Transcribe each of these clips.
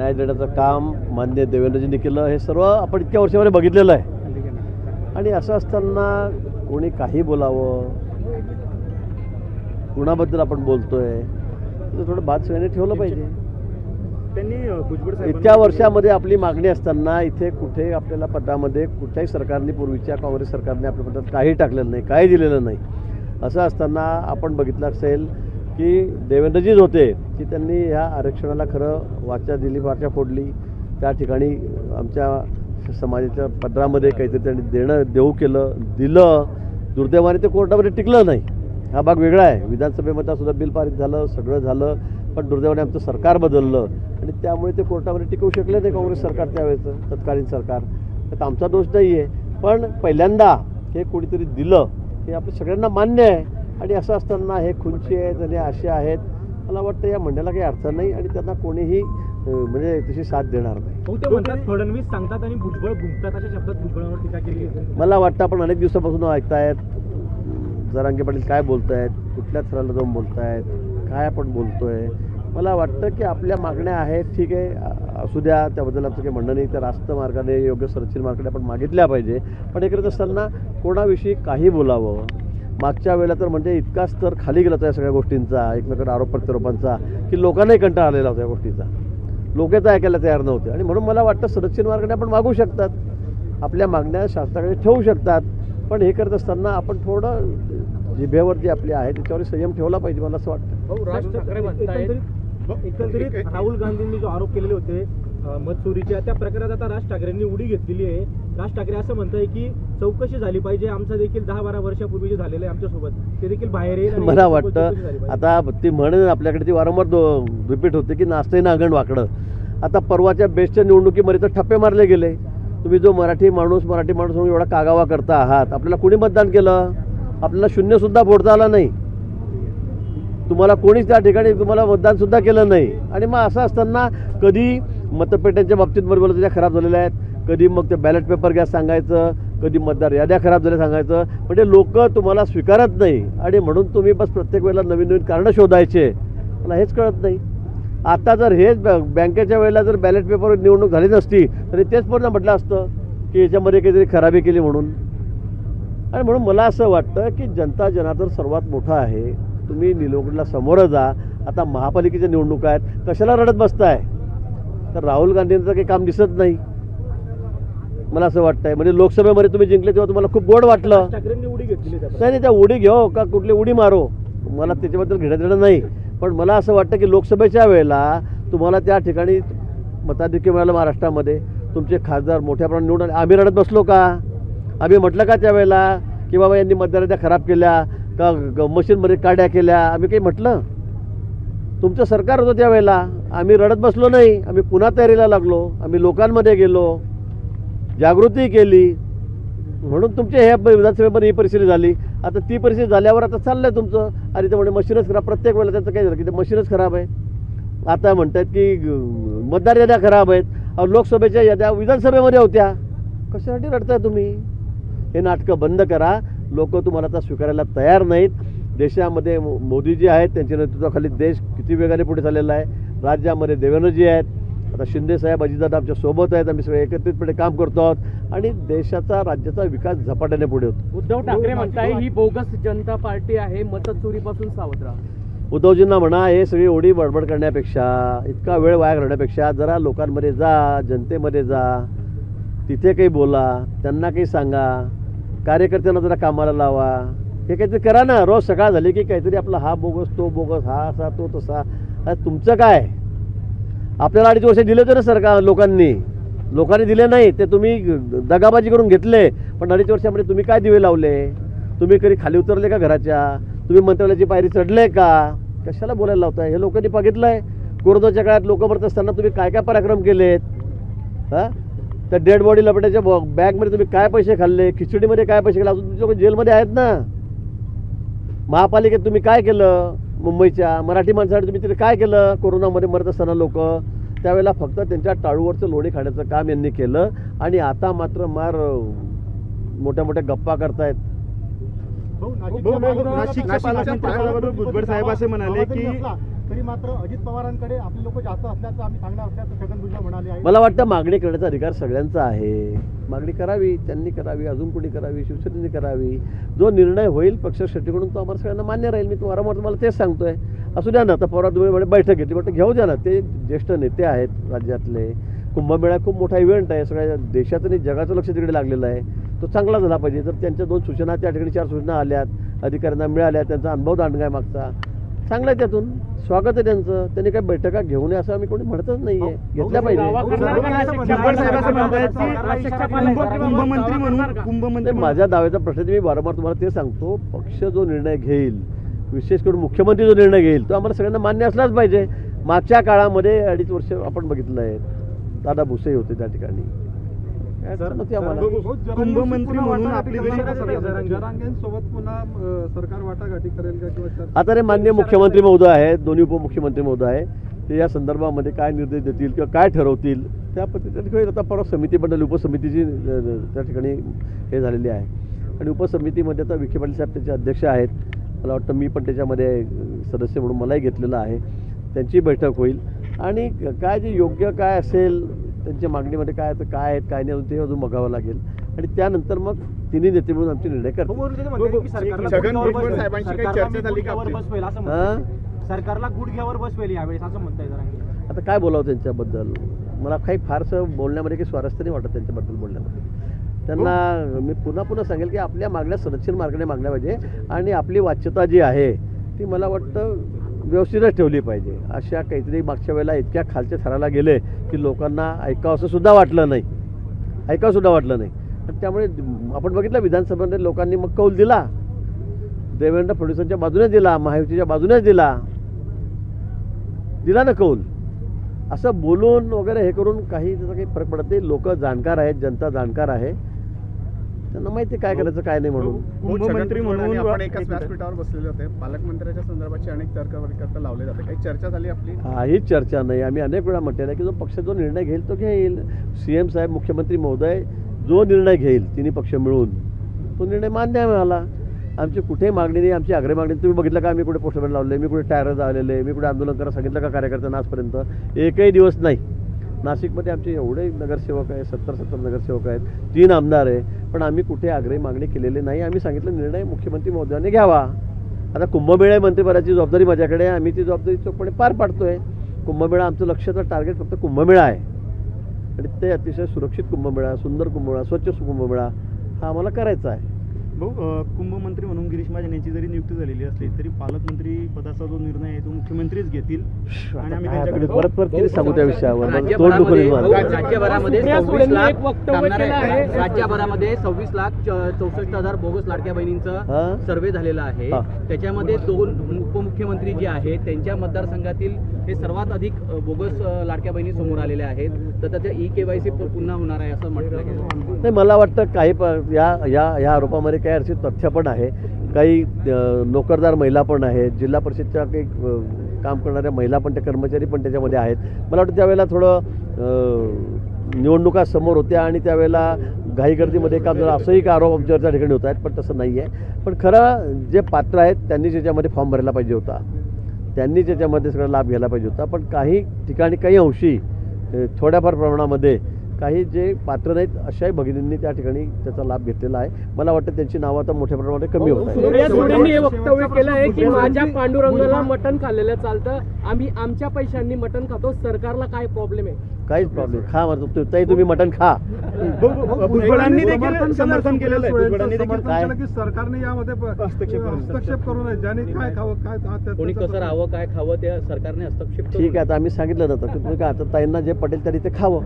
न्याय देण्याचं काम मान्य देवेंद्रजींनी केलं. हे सर्व आपण इतक्या वर्षामध्ये बघितलेलं आहे. आणि असं असताना कोणी काही बोलावं कुणाबद्दल आपण बोलतोय थोडं बात सगळ्यांनी ठेवलं पाहिजे. त्यांनी इतक्या वर्षामध्ये आपली मागणी असताना इथे कुठे आपल्याला पदामध्ये कुठल्याही सरकारने पूर्वीच्या काँग्रेस सरकारने आपल्या पदात काही टाकलेलं नाही काही दिलेलं नाही. असं असताना आपण बघितलं असेल की देवेंद्रजीच होते की त्यांनी ह्या आरक्षणाला खरं वाचा दिली वाचा फोडली. त्या ठिकाणी आमच्या समाजाच्या पदरामध्ये काहीतरी त्यांनी देणं देऊ केलं दिलं. दुर्दैवाने ते कोर्टामध्ये टिकलं नाही. हा भाग वेगळा आहे. विधानसभेमध्ये सुद्धा बिल पारित झालं सगळं झालं पण दुर्दैवाने आमचं सरकार बदललं. आणि त्यामुळे ते कोर्टामध्ये टिकवू शकले नाही काँग्रेस सरकार त्यावेळेचं तत्कालीन सरकार. तर आमचा दोष नाही आहे पण पहिल्यांदा हे कोणीतरी दिलं हे आपल्या सगळ्यांना मान्य आहे. आणि असं असताना हे खुंची आहेत आणि असे आहेत. मला वाटतं या म्हणण्याला काही अर्थ नाही आणि त्यांना कोणीही म्हणजे तशी साथ देणार नाही. हो फडणवीस सांगतात आणि भुजबळ भुंकतात अशा शब्दात भुजबळावर टीका केली. मला वाटतं आपण अनेक दिवसापासून ऐकतायत. जरांगे पाटील काय बोलतायत कुठल्या थराला जाऊन बोलतायत काय आपण बोलतोय. मला वाटतं की आपल्या मागण्या आहेत ठीक आहे असू द्या त्याबद्दल आमचं काही म्हणणं नाही. तर रास्त मार्गाने योग्य सरशील मार्गाने आपण मागितल्या पाहिजे. पण करत असताना कोणाविषयी काही बोलावं मागच्या वेळेला तर म्हणजे इतका स्तर खाली गेला होता या सगळ्या गोष्टींचा एकमेकांना आरोप प्रत्यारोपांचा की लोकांनाही कंटाळा आलेला होता या गोष्टीचा. लोकच ऐकायला तयार नव्हते. आणि म्हणून मला वाटतं संरक्षण मार्गाने आपण मागू शकतात. आपल्या मागण्या शास्त्राकडे ठेवू शकतात. पण हे करत असताना आपण थोडं जिभेवर जे आपले आहे त्याच्यावर संयम ठेवला पाहिजे मला असं वाटतं. राहुल गांधींनी जो आरोप केलेले होते अ, मत चोरीच्या त्या प्रकारात आता राज ठाकरेंनी उडी घेतलेली आहे. राज ठाकरे असं म्हणताय की चौकशी झाली पाहिजे. आमचं देखील दहा बारा वर्षापूर्वी जे झालेलं आहे आमच्यासोबत ते देखील बाहेर येईल मला वाटतं. आता ती म्हण आपल्याकडे ती वारंवार रिपीट होते की नाचतंय ना अंगण वाकडं. आता परवाच्या बेस्टच्या निवडणुकीमध्ये तर ठप्पे मारले गेले. तुम्ही जो मराठी माणूस मराठी माणूस म्हणून एवढा कागावा करता आहात आपल्याला कुणी मतदान केलं? आपल्याला शून्यसुद्धा फोडता आला नाही. तुम्हाला कोणीच त्या ठिकाणी तुम्हाला मतदानसुद्धा केलं नाही. आणि मग असं असताना कधी मतपेट्यांच्या बाबतीत बरोबर त्या खराब झालेल्या आहेत. कधी मग ते बॅलेट पेपर घ्या सांगायचं कधी मतदार याद्या खराब झाल्या सांगायचं. म्हणजे लोक तुम्हाला स्वीकारत नाही. आणि म्हणून तुम्ही बस प्रत्येक वेळेला नवीन नवीन कारणं शोधायचे. मला हेच कळत नाही. आता जर हेच बॅ- बँकेच्या वेळेला जर बॅलेट पेपर निवडणूक झाली नसती तरी तेच पूर्ण म्हटलं असतं की याच्यामध्ये काहीतरी खराबी केली म्हणून. आणि म्हणून मला असं वाटतं की जनता जनार्दन सर्वात मोठा आहे. तुम्ही निवडणुकीला समोरं जा. आता महापालिकेच्या निवडणुका आहेत. कशाला रडत बसताय? तर राहुल गांधींचं काही काम दिसत नाही. मला असं वाटतंय. म्हणजे लोकसभेमध्ये तुम्ही जिंकले तेव्हा तुम्हाला खूप गोड वाटलं. नाही नाही त्या उडी घेऊ का कुठली उडी मारो. मला त्याच्याबद्दल घेणं देणं नाही. पण मला असं वाटतं की लोकसभेच्या वेळेला तुम्हाला त्या ठिकाणी मताधिक्य मिळालं महाराष्ट्रामध्ये. तुमचे खासदार मोठ्या प्रमाणात निवडून. आम्ही रडत बसलो का? आम्ही म्हटलं का त्यावेळेला की बाबा यांनी मतदाराच्या खराब केल्या का मशीनमध्ये काड्या केल्या? आम्ही काही म्हटलं? तुमचं सरकार होतं त्यावेळेला. आम्ही रडत बसलो नाही. आम्ही पुन्हा तयारीला लागलो. आम्ही लोकांमध्ये गेलो. जागृती केली. म्हणून तुमचे हे विधानसभेमध्ये ही परिस्थिती झाली. आता ती परिस्थिती झाल्यावर आता चाललं आहे तुमचं. आणि त्यामुळे मशीनच खराब. प्रत्येक वेळेला त्यांचं काय झालं की ते मशीनच खराब आहे. आता म्हणतात की मतदार याद्या खराब आहेत. लोकसभेच्या याद्या विधानसभेमध्ये होत्या. कशासाठी रडताय तुम्ही? हे नाटकं बंद करा. लोक तुम्हाला आता स्वीकारायला तयार नाहीत. देशामध्ये मो- मोदी जे आहेत त्यांच्या नेतृत्वाखाली देश किती वेगाने पुढे चाललेला आहे राज्यामध्ये देवेंद्रजी आहेत आता शिंदे साहेब अजितदादा आमच्यासोबत आहेत आम्ही सगळे एकत्रितपणे काम करतो आहोत आणि देशाचा राज्याचा विकास झपाट्याने पुढे होतो. उद्धव ठाकरे म्हणताय ही बोगस जनता पार्टी आहे मतचोरीपासून सावध राहा. उद्धवजींना म्हणा हे सगळी ओढी बडबड करण्यापेक्षा इतका वेळ वाया घालण्यापेक्षा जरा लोकांमध्ये जा जनतेमध्ये जा तिथे काही बोला त्यांना काही सांगा कार्यकर्त्यांना जरा कामाला लावा हे काहीतरी करा ना. रोज सकाळ झाली की काहीतरी आपला हा बोगस तो बोगस हा असा तो तसा. तुमचं काय? आपल्याला अडीच वर्ष दिले होते ना सरकार लोकांनी. लोकांनी दिले नाही. ते तुम्ही दगाबाजी करून घेतले. पण अडीच वर्षामध्ये तुम्ही काय दिवे लावले? तुम्ही कधी खाली उतरले का घराच्या? तुम्ही मंत्रालयाची पायरी चढले का? कशाला बोलायला लावताय? हे लोकांनी बघितलं आहे कोरोनाच्या काळात लोक मरत असताना तुम्ही काय काय पराक्रम केलेत? हां? त्या डेड बॉडी लपट्याच्या बॉ- बॅगमध्ये तुम्ही काय पैसे खाल्ले? खिचडीमध्ये काय पैसे खाल्ले? अजून तुमचे लोक जेलमध्ये आहेत ना. महापालिकेत तुम्ही काय केलं मुंबईच्या मराठी माणसासाठी तुम्ही तिथे काय केलं कोरोनामध्ये मरत असताना लोक त्यावेळेला फक्त त्यांच्या टाळूवरचं लोणी खाण्याचं काम यांनी केलं आणि आता मात्र मार मोठ्या मोठ्या गप्पा करतायत पालकमंत्र्याबरोबर भुजबळ साहेब असे म्हणाले की तरी मात्र अजित पवारांकडे आपले लोक जास्त असल्याचं आम्ही सांगणार असल्याचं छगन भुजबळ म्हणाले आहे. मला वाटतं मागणी करण्याचा अधिकार सगळ्यांचा आहे. मागणी करावी त्यांनी करावी अजून कोणी करावी शिवसेनेने करावी. जो निर्णय होईल पक्ष शेट्टीकडून तो आम्हाला सगळ्यांना मान्य राहील. मी तो वारंवार तुम्हाला तेच सांगतोय. असू द्या ना आता पवार तुम्ही म्हणे बैठक घेतली बैठक घेऊ द्या ना. ते ज्येष्ठ नेते आहेत राज्यातले. कुंभमेळा खूप मोठा इव्हेंट आहे. सगळ्या देशाचं आणि जगाचं लक्ष तिकडे लागलेलं आहे. तो चांगला झाला पाहिजे. तर त्यांच्या दोन सूचना त्या ठिकाणी चार सूचना आल्यात. अधिकाऱ्यांना मिळाल्या. त्यांचा अनुभव दांडगा आहे मागचा. चांगला आहे त्यातून. स्वागत आहे त्यांचं. त्यांनी काही बैठका घेऊ नये असं आम्ही कोणी म्हणतच नाही आहे घेतल्या पाहिजे. कुंभमंत्री म्हणून कुंभमंत्री नाही, माझ्या दाव्याचा प्रश्न मी वारंवार तुम्हाला ते सांगतो. पक्ष जो निर्णय घेईल विशेष करून मुख्यमंत्री जो निर्णय घेईल तो आम्हाला सगळ्यांना मान्य असलाच पाहिजे. मागच्या काळामध्ये अडीच वर्ष आपण बघितलं आहे दादा भुसे होते त्या ठिकाणी. आम्हाला? कुंभमंत्री म्हणून आपली जरांगेंसोबत पुन्हा सरकार वाटाघाटी करेल का किंवा आता रे मान्य मुख्यमंत्री महोदय आहेत दोन्ही उपमुख्यमंत्री महोदय आहे ते या संदर्भामध्ये काय निर्देश देतील किंवा काय ठरवतील त्या पद्धतीने आता परत समिती बनवली उपसमितीची त्या ठिकाणी हे झालेली आहे. आणि उपसमितीमध्ये आता विखे पाटील साहेब त्याचे अध्यक्ष आहेत. मला वाटतं मी पण त्याच्यामध्ये सदस्य म्हणून मलाही घेतलेलं आहे. त्यांची बैठक होईल. आणि काय जे योग्य काय असेल त्यांच्या मागणीमध्ये काय तर काय आहेत काय नाही अजून ते अजून बघावं लागेल. आणि त्यानंतर मग तिन्ही नेते मिळून आमचे निर्णय करतील. समोरून ते म्हणतात की सरकारला छगन गुडघ्यावर भुजबळ बसवेल. साहेबांशी काही सरकारला चर्चा मी झाली का गुडघ्यावर आपली? बसवेल असं हां? म्हणताय सरकारला गुडघ्यावर बसवेल यावेळेस असं म्हणताय जरा आता काय बोलावं त्यांच्याबद्दल? मला काही फारसं बोलण्यामध्ये काही स्वारस्य नाही वाटत त्यांच्याबद्दल बोलण्यामध्ये त्यांना मी पुन्हा पुन्हा सांगेल की आपल्या मागण्या संरक्षण मार्गाने मागण्या पाहिजे आणि आपली वाच्यता जी आहे ती मला वाटतं व्यवस्थितच ठेवली पाहिजे. अशा काहीतरी मागच्या वेळेला इतक्या खालच्या थराला गेले की लोकांना ऐकावं असं सुद्धा वाटलं नाही. ऐकावं सुद्धा वाटलं नाही. आणि त्यामुळे आपण बघितलं विधानसभेमध्ये लोकांनी मग कौल दिला. देवेंद्र फडणवीसांच्या बाजूने दिला महायुतीच्या बाजूनेच दिला. दिला ना कौल. असं बोलून वगैरे हे करून काही त्याचा काही फरक पडत नाही. लोक जाणकार आहेत जनता जाणकार आहे. त्यांना माहिती आहे काय करायचं काय नाही म्हणून. कुंभमंत्री म्हणून आपण एकाच व्यासपीठावर बसलेले होते. पालकमंत्र्याच्या संदर्भाची अनेक तर्कवितर्क लावले जाते. काही चर्चा झाली आपली? काहीच चर्चा नाही. आम्ही अनेक वेळा म्हटलेलं आहे की जो पक्ष जो निर्णय घेईल तो घेईल. सी एम साहेब मुख्यमंत्री महोदय जो निर्णय घेईल तिन्ही पक्ष मिळून तो निर्णय मान्य आहे मला आमची कुठेही मागणी नाही आमची आग्रह मागणी. तुम्ही बघितलं का? आम्ही कुठे पोस्टरमॅन लावले मी कुठे टायर लावलेले मी कुठे आंदोलन करा सांगितलं का? कार्यकर्त्यांना आजपर्यंत? एकही दिवस नाही. नाशिकमध्ये आमचे एवढे नगरसेवक आहेत सत्तर सत्तर नगरसेवक आहेत तीन आमदार आहे पण आम्ही कुठे आग्रही मागणी केलेली नाही. आम्ही सांगितलं निर्णय मुख्यमंत्री महोदयाने घ्यावा. आता कुंभमेळा मंत्रिपदाची जबाबदारी माझ्याकडे आहे. आम्ही ती जबाबदारी चोखपणे पार पाडतोय. कुंभमेळा आमचं लक्ष्याचं टार्गेट फक्त कुंभमेळा आहे. आणि ते अतिशय सुरक्षित कुंभमेळा सुंदर कुंभमेळा स्वच्छ कुंभमेळा हा आम्हाला करायचा आहे. भाऊ कुंभमंत्री म्हणून गिरीश महाजन यांची जरी नियुक्ती झालेली असली तरी पालकमंत्री पदाचा जो निर्णय आहे तो मुख्यमंत्रीच घेतील. आणि आम्ही काय त्यांच्याकडे परत परत सांगू त्या विषयावर. राज्यभरामध्ये. राज्यभरामध्ये सव्वीस लाख चौसष्ट हजार बोगस लाडक्या बहिणींचा? सर्वे झालेला आहे. हा. त्याच्यामध्ये दोन उपमुख्यमंत्री जे आहेत त्यांच्या मतदारसंघातील हे सर्वात अधिक बोगस लाडक्या बहिणी समोर आलेल्या आहेत. तर त्याच्या ई केवायसी पुन्हा होणार आहे असं म्हटलं गेलं. नाही मला वाटतं काही या या या आरोपामध्ये काही असे तथ्य पण आहे. काही नोकरदार महिला पण आहेत. जिल्हा परिषदच्या काही काम करणाऱ्या महिला पण त्या कर्मचारी पण त्याच्यामध्ये आहेत. मला वाटतं त्यावेळेला थोडं निवडणुका समोर होत्या आणि त्यावेळेला घाईगर्दीमध्ये काम झालं असंही का आरोप आमच्यावर त्या ठिकाणी होत आहेत पण तसं नाही आहे. पण खरं जे पात्र आहेत त्यांनी ज्याच्यामध्ये फॉर्म भरायला पाहिजे होता. त्यांनी ज्याच्यामध्ये सगळा लाभ घ्यायला पाहिजे होता. पण काही ठिकाणी काही अंशी थोड्याफार प्रमाणामध्ये काही जे पात्र नाहीत अशाही भगिनींनी त्या ठिकाणी त्याचा लाभ घेतलेला आहे. मला वाटतं त्यांची नावं आता मोठ्या प्रमाणात कमी होत आहेत. हे वक्तव्य केलं आहे की माझ्या पांडुरंगाला मटण खाल्लेलं चालतं. आम्ही आमच्या पैशांनी मटण खातो. सरकारला काय प्रॉब्लेम आहे? काहीच प्रॉब्लेम खा म्हणतो ताई तुम्ही मटण खा. भुजबळांनी देखील समर्थन केलेलं आहे भुजबळांनी देखील समर्थन काय? की सरकारने यामध्ये हस्तक्षेप करू नये. हस्तक्षेप करू नये ज्याने काय खावं काय हा त्या- कोणी कसं राहावं काय खावं त्या सरकारने हस्तक्षेप ठीक आहे आता आम्ही सांगितलं की तुम्ही काय आता ताईंना जे पटेल त्यांनी ते खावं.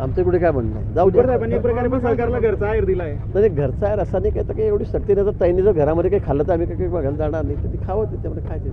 आमचं कुठे काय म्हणणं? आहे जाऊ एक प्रकारे पण सरकारला घरचा आहेर दिला आहे नाही घरचा आहे रसा नाही काय तर काही एवढी सक्ती नाही. तर ताईंनी जर घरामध्ये काही खाल्लं तर आम्ही काही बघायला जाणार नाही. तर ती खावं त्याच्यामध्ये ते?